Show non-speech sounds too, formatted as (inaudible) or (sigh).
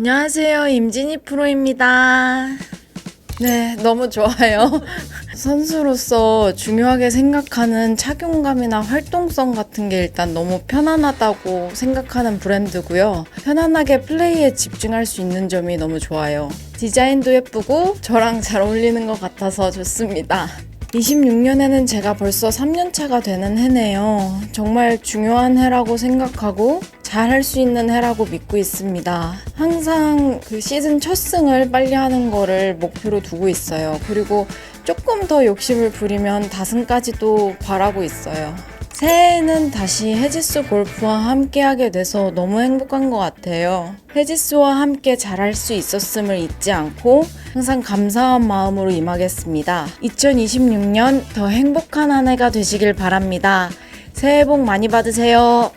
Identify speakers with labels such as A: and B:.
A: 안녕하세요. 임진희 프로입니다. 네, 너무 좋아요. (laughs) 선수로서 중요하게 생각하는 착용감이나 활동성 같은 게 일단 너무 편안하다고 생각하는 브랜드고요. 편안하게 플레이에 집중할 수 있는 점이 너무 좋아요. 디자인도 예쁘고 저랑 잘 어울리는 것 같아서 좋습니다. 26년에는 제가 벌써 3년차가 되는 해네요. 정말 중요한 해라고 생각하고 잘 할 수 있는 해라고 믿고 있습니다. 항상 그 시즌 첫 승을 빨리 하는 거를 목표로 두고 있어요. 그리고 조금 더 욕심을 부리면 다승까지도 바라고 있어요. 새해에는 다시 해지스 골프와 함께 하게 돼서 너무 행복한 것 같아요. 해지스와 함께 잘할 수 있었음을 잊지 않고 항상 감사한 마음으로 임하겠습니다. 2026년 더 행복한 한 해가 되시길 바랍니다. 새해 복 많이 받으세요.